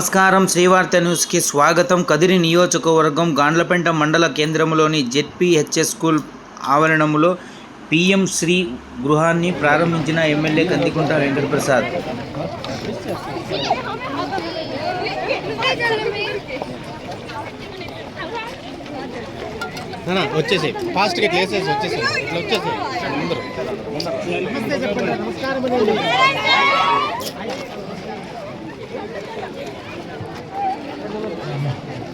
నమస్కారం. శ్రీవార్త న్యూస్కి స్వాగతం. కదిరి నియోజకవర్గం గాండ్లపెంట మండల కేంద్రంలోని జెడ్పీహెచ్ఎస్ స్కూల్ ఆవరణంలో పిఎం శ్రీ గృహాన్ని ప్రారంభించిన ఎమ్మెల్యే కందికుంట వెంకటప్రసాద్. వచ్చేసి ఫాస్ట్గా ఇట్లా వేసేసి వచ్చేసి ఇట్లా వచ్చేసి అందరూ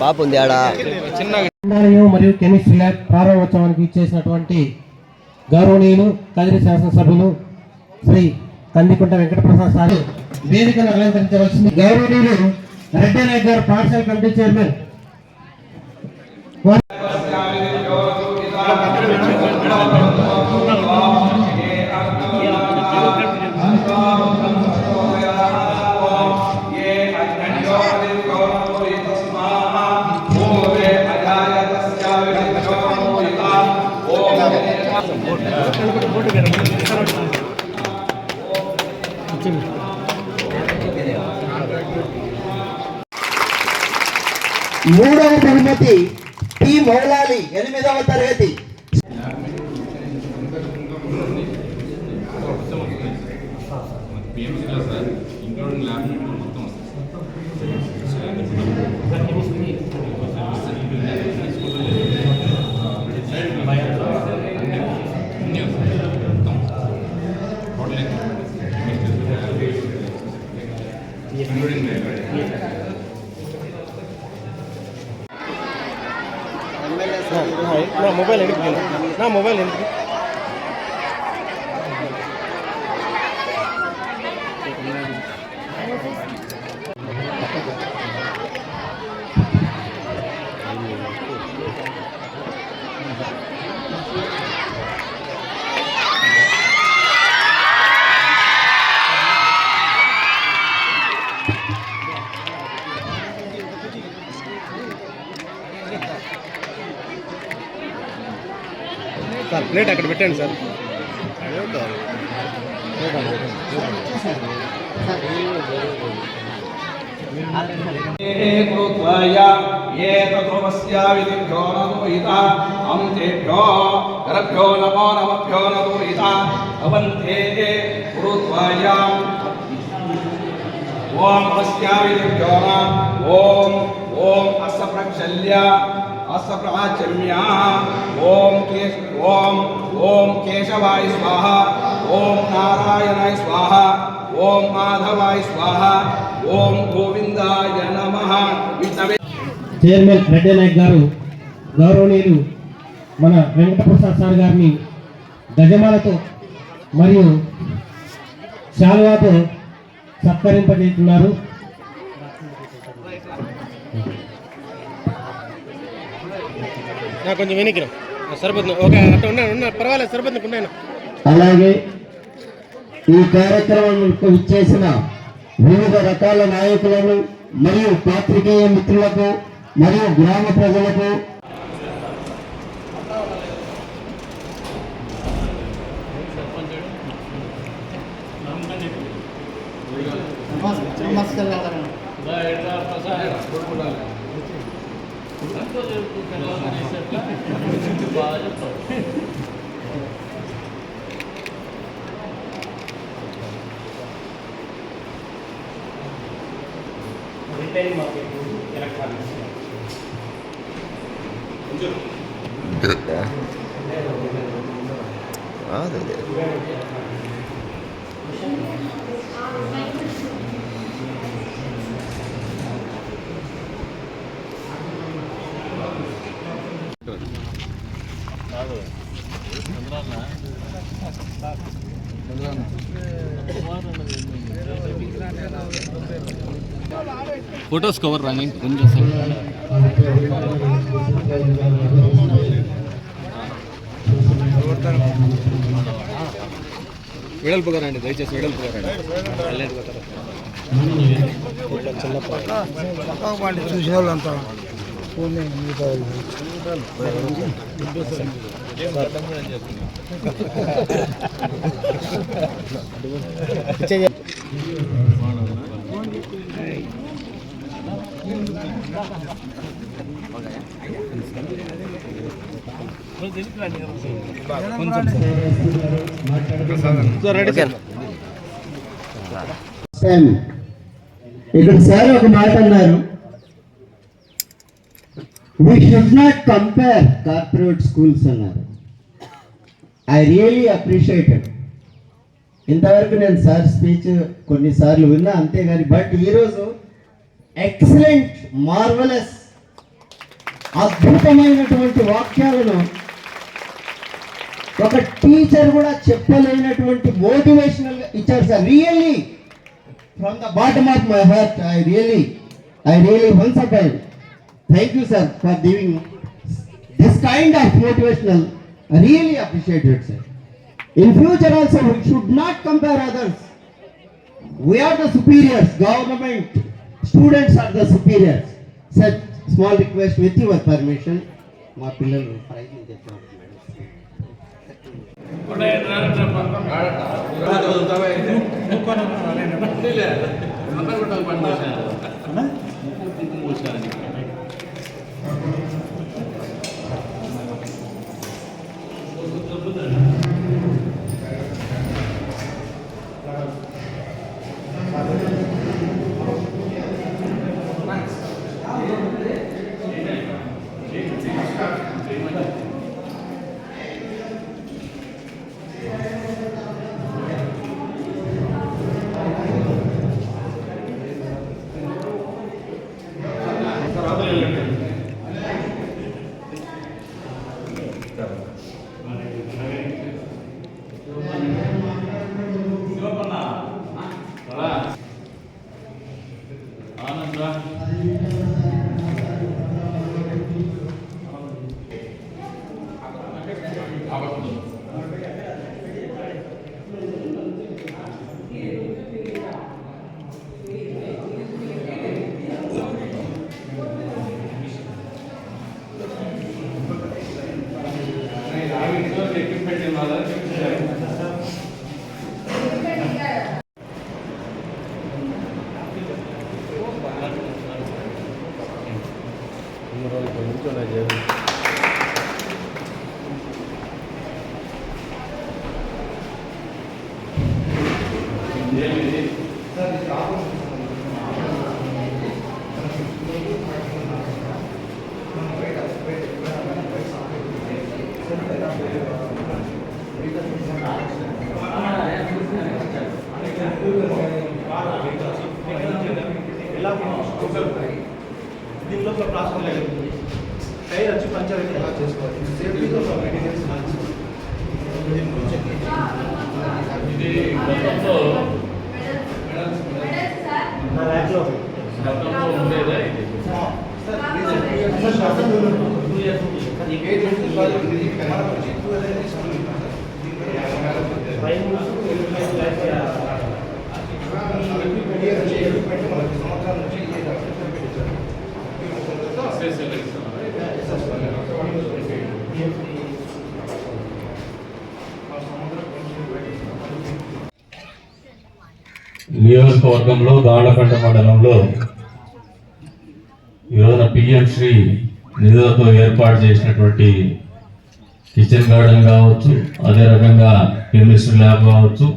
పాప ఉంది ఆడ మరియు కెమిస్ట్రీ ల్యాబ్ ప్రారంభోత్సవానికి ఇచ్చేసినటువంటి గౌరవనీయులు కదిరి శాసనసభ్యులు శ్రీ కందికుంట వెంకటప్రసాద్ సార్ వేదికను అలంకరించవలసింది గౌరవనీయులు రెడ్డి నాయక్ గారు పాఠశాల కమిటీ చైర్మన్ పి మౌలాలి ఎనిమిదవ తరగతి. லிங்க் ప్లేట్ అక్కడ పెట్టండి సార్. అంతేభ్యో గరభ్యో నమో నమభ్యో నదూరిత భవంతే గురుత్వాయాం ఓం అస్యావిదిభ్యో ఓం ఓం అస్స ప్రక్షల్య హస్తప్రమాచర్మ్యా ఓం ఓం ఓం కేశవాయ స్వాహ. ఓం నారాయణాయ స్వాహ. ఓం మాధవాయ స్వాహ. ఓం గోవిందాయ నమ. చైర్మన్ రెడ్డి నాయక్ గారు గౌరవనీయులు మన వెంకటప్రసాద్ సార్ గారిని గజమాలతో మరియు శాలువాతో సత్కరింపజేస్తున్నారు. నా కొంచెం వెనక్కి రా. సరిపోతుంది. ఓకే అట్లా ఉన్నాను ఉన్నాను పర్వాలేదు సరిపోతుంది ఉన్నాను అలాగే ఈ కార్యక్రమంకు ఇచ్చేసిన వివిధ రకాల నాయకులను మరియు పాత్రికేయ మిత్రులకు మరియు గ్రామ ప్రజలకు రిటైల్ మార్కెట్ ఎలక్ట్రానిక్స్ అదే కాదు ఫొటోస్ కవర్ రాని కొంచెం వెడల్పుగా రండి దయచేసి వెడల్పు కదండి చూసే వాళ్ళంతా టైం ఇక్కడ సార్ ఒక మాట అన్నారు. We should not compare corporate schools అన్నారు ఐ రియలీ అప్రిషియేటెడ్ ఇంతవరకు నేను సార్ స్పీచ్ కొన్నిసార్లు విన్నా అంతేగాని బట్ ఈరోజు ఎక్సలెంట్ మార్వలస్ అద్భుతమైనటువంటి వాక్యాలను ఒక టీచర్ కూడా చెప్పలేనటువంటి మోటివేషనల్ ఇచ్చారు sir. Really from the bottom of my heart I really I really once again thank you sir for giving this kind of motivational really appreciated sir in future also we should not compare others we are the superiors government students are the superiors sir small request with your permission మా పిల్లలు ప్రయత్నం ఆ అలాగే equipment ఇవ్వాలని చూపించారు చేస్తున్నారు నియోజకవర్గంలో గాళ్ళపేట మండలంలో ఈరోజున పిఎం శ్రీ నిధులతో ఏర్పాటు చేసినటువంటి కిచెన్ గార్డెన్ కావచ్చు అదే రకంగా కెమిస్ట్రీ ల్యాబ్ కావచ్చు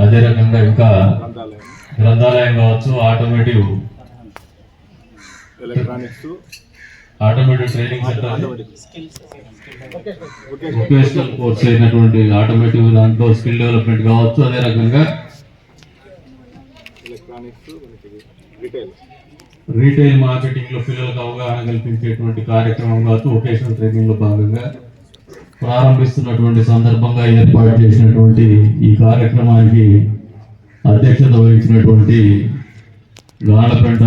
అదే రకంగా ఇంకా గ్రంథాలయం కావచ్చు automotive electronics. Automotive training centre vocational course అయినటువంటి ఆటోమేటివ్ దాంట్లో స్కిల్ డెవలప్మెంట్ కావచ్చు అదే రకంగా రిటైల్ మార్కెటింగ్లో పిల్లలకు అవగాహన కల్పించేటువంటి కార్యక్రమం కావచ్చు వొకేషనల్ ట్రైనింగ్లో భాగంగా ప్రారంభిస్తున్నటువంటి సందర్భంగా ఏర్పాటు చేసినటువంటి ఈ కార్యక్రమానికి అధ్యక్షత వహించినటువంటి Gadhapeta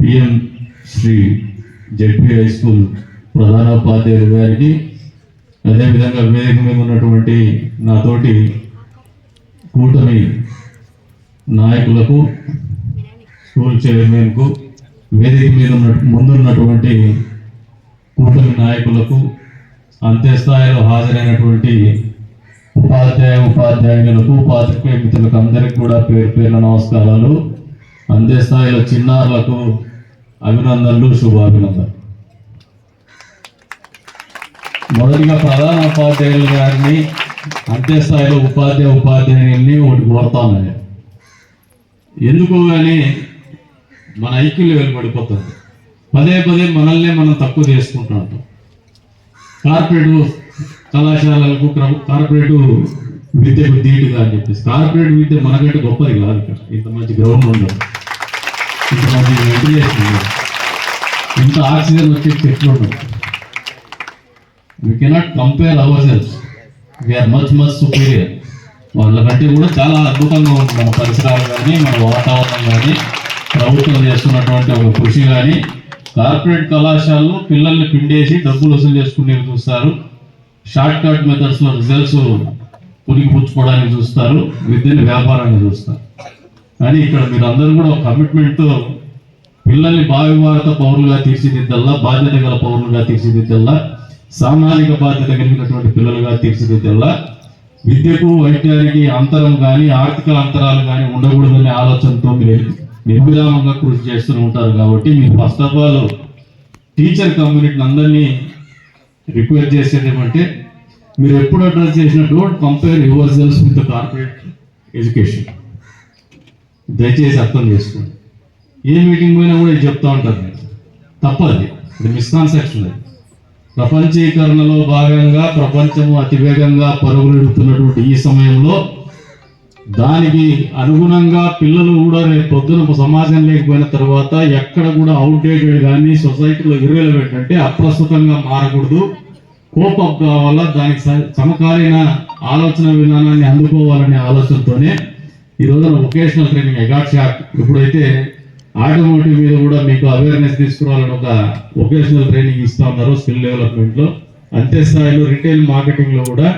PM Shri ZP high school ప్రధానోపాధ్యాయులు గారికి అదేవిధంగా వేదిక మీద ఉన్నటువంటి నాతోటి కూటమి నాయకులకు స్కూల్ చైర్మన్కు వేదిక మీద ఉన్న ముందున్నటువంటి కూటమి నాయకులకు అంత్యస్థాయిలో హాజరైనటువంటి ఉపాధ్యాయ ఉపాధ్యాయులకు పాత్రికేయ మిత్రులకు అందరికీ కూడా పేరు పేర్ల నమస్కారాలు. అంత్యస్థాయిలో చిన్నారులకు అభినందనలు శుభాభినందనలు. మొదటిగా ప్రధాన ఉపాధ్యాయులు గారిని అంత్యస్థాయిలో ఉపాధ్యాయ ఉపాధ్యాయుల్ని ఒకటి కోరుతాను ఎందుకు ఎందుకో కానీ మన ఐక్యులు వెలువడిపోతుంది పదే పదే మనల్నే మనం తక్కువ చేసుకుంటూ ఉంటాం. కార్పొరేట్ కళాశాలలకు కార్పొరేట్ విద్యకు ధీటుగా అని చెప్పేసి. కార్పొరేట్ విద్య మనకంటే గొప్పది కాదు ఇక్కడ. ఇంత మంచి గ్రౌండ్ ఉండదు. ఇంత మంచి వెంటిలేషన్ ఉండదు ఇంత ఆక్సిజన్ వచ్చే చెట్లు ఉండవు we cannot compare ourselves we are much much superior వాళ్ళకంటే కూడా చాలా అద్భుతంగా ఉంది మన పరిసరాలు కానీ మన వాతావరణం కానీ ప్రభుత్వం చేస్తున్నటువంటి ఒక కృషి కానీ. కార్పొరేట్ కళాశాలలో పిల్లల్ని పిండేసి డబ్బులు వసూలు చేసుకునేవి చూస్తారు. షార్ట్ కట్ మెథడ్స్లో రిజల్ట్స్ పురికి పుచ్చుకోవడానికి చూస్తారు. విద్యను వ్యాపారంగా చూస్తారు. కానీ ఇక్కడ మీరు అందరూ కూడా ఒక కమిట్మెంట్తో పిల్లల్ని భావి భారత పౌరులుగా తీర్చిదిద్దల్లా బాధ్యత గల పౌరులుగా తీర్చిదిద్దల్లా సామాజిక బాధ్యత కలిగినటువంటి పిల్లలుగా తీర్చిదిద్దల్లా విద్యకు వైద్యానికి అంతరం కానీ ఆర్థిక అంతరాలు కానీ ఉండకూడదనే ఆలోచనతో మీరు నిర్విరామంగా కృషి చేస్తూ ఉంటారు కాబట్టి మీరు ఫస్ట్ ఆఫ్ ఆల్ టీచర్ కమ్యూనిటీని అందరినీ రిక్వెస్ట్ చేసేది ఏమంటే మీరు ఎప్పుడు అడ్రస్ చేసిన don't compare yourselves with corporate education దయచేసి అర్థం చేసుకోండి. ఏ మీటింగ్ పోయినా కూడా ఇది చెప్తా ఉంటారు తప్పది ఇది మిస్కాన్సెప్షన్ అది. ప్రపంచీకరణలో భాగంగా ప్రపంచము అతివేగంగా పరుగులెడుతున్నటువంటి ఈ సమయంలో దానికి అనుగుణంగా పిల్లలు కూడా రేపు పొద్దున సమాజం లేకపోయిన తర్వాత ఎక్కడ కూడా అవుట్డేటెడ్ కానీ సొసైటీలో ఇర్రెలవెంట్ అంటే అప్రస్తుతంగా మారకూడదు. కోపం కావాలా దానికి స- సమకాలీన ఆలోచన విధానాన్ని అందుకోవాలనే ఆలోచనతోనే ఈ రోజున వొకేషనల్ ట్రైనింగ్ ఎగాట్ షాట్ ఇప్పుడైతే ఆటోమోటివ్ మీద కూడా మీకు అవేర్నెస్ తీసుకురావాలని ఒక వొకేషనల్ ట్రైనింగ్ ఇస్తా ఉన్నారు స్కిల్ డెవలప్మెంట్లో అంతే స్థాయిలో రిటైల్ మార్కెటింగ్లో కూడా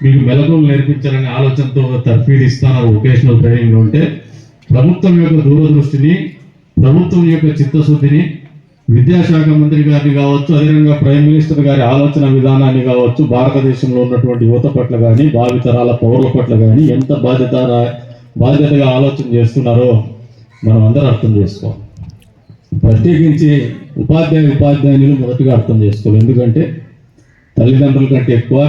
మీకు మెలకులు నేర్పించాలనే ఆలోచనతో తర్ఫీదు ఇస్తున్నారు వొకేషనల్ ట్రైనింగ్లో ఉంటే ప్రభుత్వం యొక్క దూరదృష్టిని ప్రభుత్వం యొక్క చిత్తశుద్ధిని విద్యాశాఖ మంత్రి గారిని కావచ్చు అదేవిధంగా ప్రైమ్ మినిస్టర్ గారి ఆలోచన విధానాన్ని కావచ్చు భారతదేశంలో ఉన్నటువంటి యువత పట్ల కానీ భావితరాల పౌరుల పట్ల కానీ ఎంత బాధ్యత బాధ్యతగా ఆలోచన చేస్తున్నారో మనం అందరూ అర్థం చేసుకోవాలి. ప్రత్యేకించి ఉపాధ్యాయ ఉపాధ్యాయులు మొదటిగా అర్థం చేసుకోవాలి. ఎందుకంటే తల్లిదండ్రుల కంటే ఎక్కువ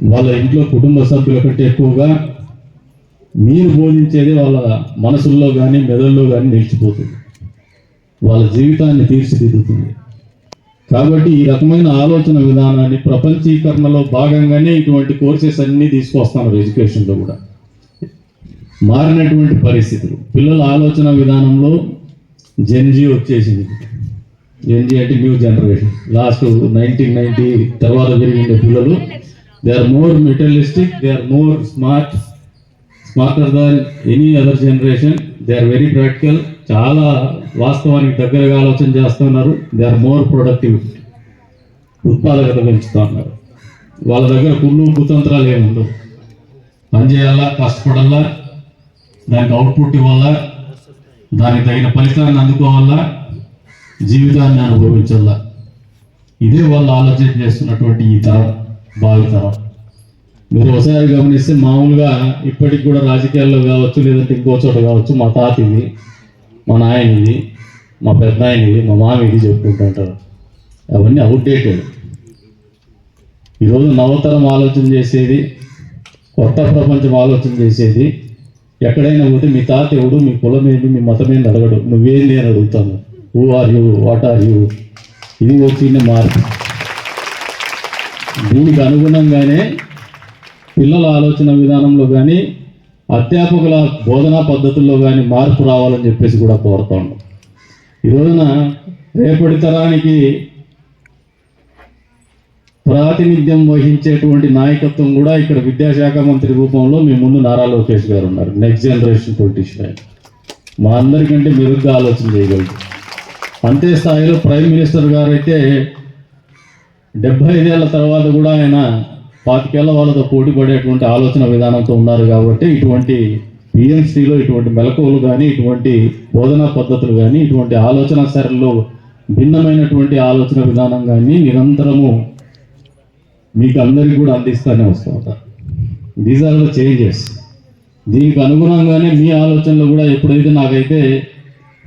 వాళ్ళ ఇంట్లో కుటుంబ సభ్యుల కంటే ఎక్కువగా మీరు బోధించేది వాళ్ళ మనసుల్లో కానీ మెదడులో కానీ నిలిచిపోతుంది. వాళ్ళ జీవితాన్ని తీర్చిదిద్దుతుంది. కాబట్టి ఈ రకమైన ఆలోచన విధానాన్ని ప్రపంచీకరణలో భాగంగానే ఇటువంటి కోర్సెస్ అన్నీ తీసుకొస్తున్నారు ఎడ్యుకేషన్లో కూడా. మారినటువంటి పరిస్థితులు. పిల్లల ఆలోచన విధానంలో జెన్జీ వచ్చేసింది. జెన్జీ అంటే new generation. Last nineteen ninety తర్వాత పెరిగిన పిల్లలు they are more materialistic they are more smart smarter than any other generation they are very practical చాలా వాస్తవానికి దగ్గరగా ఆలోచన చేస్తున్నారు. దే ఆర్ మోర్ ప్రొడక్టివ్ ఉత్పాదకత పెంచుతూ ఉన్నారు. వాళ్ళ దగ్గర కుళ్ళు కుతంత్రాలు ఏమి ఉండవు. పని చేయాలా కష్టపడాలా దానికి అవుట్పుట్ ఇవ్వాలా? దానికి తగిన ఫలితాన్ని అందుకోవాలా? జీవితాన్ని అనుభవించాలా? ఇదే వాళ్ళు ఆలోచన చేస్తున్నటువంటి ఈ తరం భావి తరం. మీరు ఒకసారి గమనిస్తే మామూలుగా ఇప్పటికి కూడా రాజకీయాల్లో కావచ్చు లేదంటే ఇంకో చోట కావచ్చు మా తాత ఇది మా నాయన ఇది మా పెద్ద ఆయన ఇది మా మామ ఇది చెప్పుకుంటుంటారు అవన్నీ అవుట్డేటెడ్ ఈరోజు నవతరం ఆలోచన చేసేది కొత్త ప్రపంచం ఆలోచన చేసేది ఎక్కడైనా పోతే మీ తాత ఎవడు మీ కులం ఏంటి మీ మతం ఏంటి అడగడు. నువ్వేంది అని అడుగుతాను. Who are you what are you ఇది ఒక మార్పు. దీనికి అనుగుణంగానే పిల్లల ఆలోచన విధానంలో కానీ అధ్యాపకుల బోధనా పద్ధతుల్లో కానీ మార్పు రావాలని చెప్పేసి కూడా కోరుతా ఉన్నాం ఈ రోజున రేపటి తరానికి ప్రాతినిధ్యం వహించేటువంటి నాయకత్వం కూడా ఇక్కడ విద్యాశాఖ మంత్రి రూపంలో మీ ముందు నారా లోకేష్ గారు ఉన్నారు. నెక్స్ట్ జనరేషన్ పొలిటీషియన్ మా అందరికంటే మెరుగ్గా ఆలోచన చేయగలరు. అంతే స్థాయిలో ప్రైమ్ మినిస్టర్ గారు అయితే డెబ్బై ఐదేళ్ళ తర్వాత కూడా ఆయన పాతికేళ్ళ వాళ్ళతో పోటీ పడేటువంటి ఆలోచన విధానంతో ఉన్నారు కాబట్టి ఇటువంటి పిఎంసీలో ఇటువంటి మెలకువలు కానీ ఇటువంటి బోధనా పద్ధతులు కానీ ఇటువంటి ఆలోచన సరళిలో భిన్నమైనటువంటి ఆలోచన విధానం కానీ నిరంతరము మీకు అందరికి కూడా అందిస్తూనే వస్తూ ఉంటారు దీస్ ఆర్ ద చేంజెస్ దీనికి అనుగుణంగానే మీ ఆలోచనలు కూడా ఎప్పుడైతే నాకైతే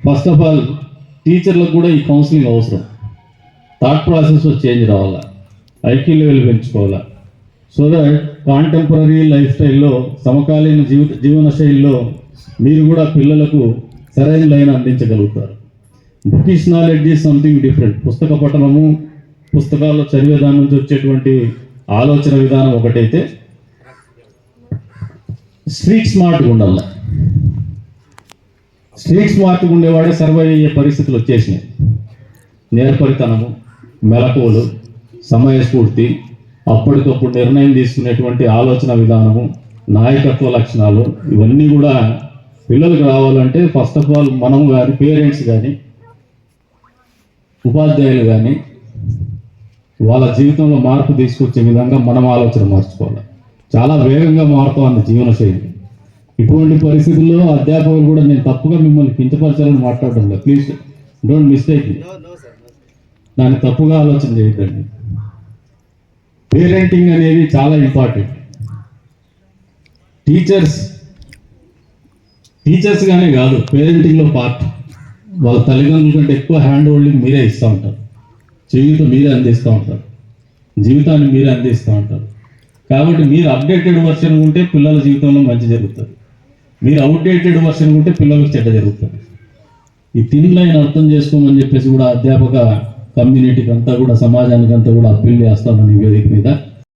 ఫస్ట్ ఆఫ్ ఆల్ టీచర్లకు కూడా ఈ కౌన్సిలింగ్ అవసరం. థాట్ ప్రాసెస్లో చేంజ్ రావాలా? ఐక్యూ లెవెల్ పెంచుకోవాలా? సో దట్ కాంటెంపరీ లైఫ్ స్టైల్లో సమకాలీన జీవిత జీవన శైలిలో మీరు కూడా పిల్లలకు సరైన line అందించగలుగుతారు. Bookish knowledge is something different పుస్తక పఠనము పుస్తకాల్లో చదివే దాని నుంచి వచ్చేటువంటి ఆలోచన విధానం ఒకటైతే స్ట్రీట్ స్మార్ట్గా ఉండాలి. స్ట్రీట్ స్మార్ట్గా ఉండేవాడే సర్వైవ్ అయ్యే పరిస్థితులు వచ్చేసినాయి. నేర్పరితనము మెలకువలు సమయస్ఫూర్తి అప్పటికప్పుడు నిర్ణయం తీసుకునేటువంటి ఆలోచన విధానము నాయకత్వ లక్షణాలు ఇవన్నీ కూడా పిల్లలకు రావాలంటే ఫస్ట్ ఆఫ్ ఆల్ మనం కానీ పేరెంట్స్ కానీ ఉపాధ్యాయులు కానీ వాళ్ళ జీవితంలో మార్పు తీసుకొచ్చే విధంగా మనం ఆలోచన మార్చుకోవాలి. చాలా వేగంగా మారుతోంది జీవనశైలి ఇటువంటి పరిస్థితుల్లో అధ్యాపకులు కూడా నేను తప్పుగా మిమ్మల్ని కించపరచాలని మాట్లాడడం లేదు. ప్లీజ్ డోంట్ మిస్టేక్ దాన్ని తప్పుగా ఆలోచన చేయకండి. పేరెంటింగ్ అనేది చాలా ఇంపార్టెంట్ టీచర్స్ టీచర్స్ గానే కాదు పేరెంటింగ్లో పార్ట్ వాళ్ళ తల్లిదండ్రుల కంటే ఎక్కువ హ్యాండ్ హోల్డింగ్ మీరే ఇస్తూ ఉంటారు. జీవితం మీరే అందిస్తూ ఉంటారు. జీవితాన్ని మీరే అందిస్తూ ఉంటారు. కాబట్టి మీరు అప్డేటెడ్ వర్షన్ ఉంటే పిల్లల జీవితంలో మంచి జరుగుతుంది. మీరు అవుట్డేటెడ్ వర్షన్ ఉంటే పిల్లలకు చెడ్డ జరుగుతుంది. ఈ తిన్ లైన్ అర్థం చేసుకోమని చెప్పేసి కూడా అధ్యాపక కమ్యూనిటీకి అంతా కూడా సమాజానికి అంతా కూడా అప్పీల్ చేస్తామని నివేదిక వేదిక మీద.